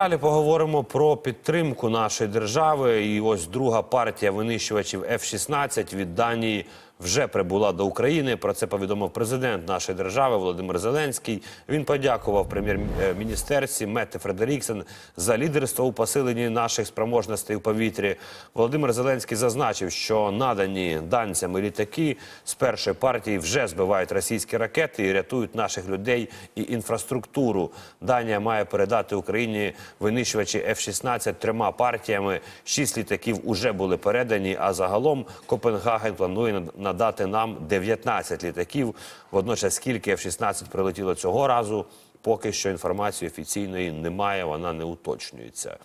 Далі поговоримо про підтримку нашої держави. І ось друга партія винищувачів F-16 від Данії вже прибула до України. Про це повідомив президент нашої держави Володимир Зеленський. Він подякував прем'єр-міністерці Метте Фредеріксен за лідерство у посиленні наших спроможностей у повітрі. Володимир Зеленський зазначив, що надані данцями літаки з першої партії вже збивають російські ракети і рятують наших людей і інфраструктуру. Данія має передати Україні винищувачі F-16 трьома партіями. Шість літаків уже були передані. А загалом Копенгаген планує над- надати нам 19 літаків. Водночас, скільки F-16 прилетіло цього разу, поки що інформації офіційної немає. Вона не уточнюється.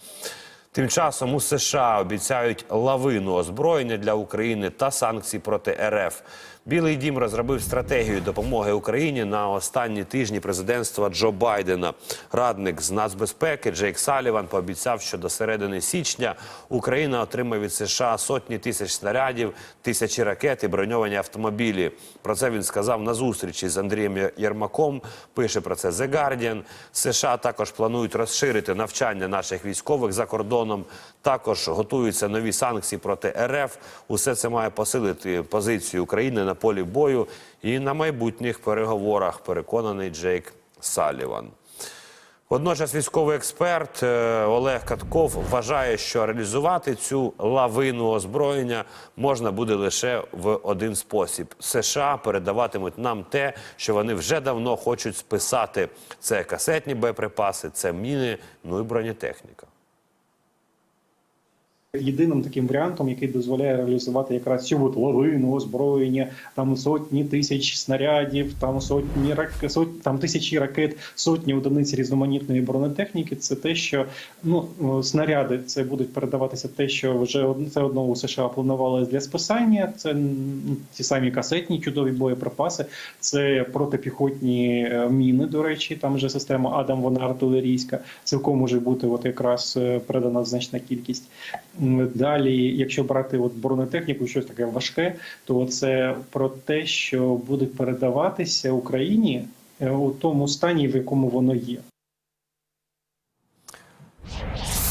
Тим часом у США обіцяють лавину озброєння для України та санкцій проти РФ. Білий дім розробив стратегію допомоги Україні на останні тижні президентства Джо Байдена. Радник з нацбезпеки Джейк Саліван пообіцяв, що до середини січня Україна отримає від США сотні тисяч снарядів, тисячі ракет і броньовані автомобілі. Про це він сказав на зустрічі з Андрієм Єрмаком. Пише про це The Guardian. США також планують розширити навчання наших військових за кордоном. Також готуються нові санкції проти РФ. Усе це має посилити позицію України на полі бою і на майбутніх переговорах. Переконаний Джейк Саліван. Водночас військовий експерт е, Олег Катков вважає, що реалізувати цю лавину озброєння можна буде лише в один спосіб: США передаватимуть нам те, що вони вже давно хочуть списати. Це касетні боєприпаси, це міни, ну і бронетехніка. Єдиним таким варіантом, який дозволяє реалізувати якраз цю от лавину озброєння, там сотні тисяч снарядів, там сотні рак... сот... там тисячі ракет, сотні одиниць різноманітної бронетехніки. Це те, що ну снаряди це будуть передаватися те, що вже це одно у США планували для списання. Це ті самі касетні чудові боєприпаси, це протипіхотні е, міни. До речі, там вже система Адам, вона артилерійська. Цілком може бути от якраз е, передана значна кількість. Далі, якщо брати от бронетехніку, щось таке важке, то це про те, що буде передаватися Україні е, у тому стані, в якому воно є.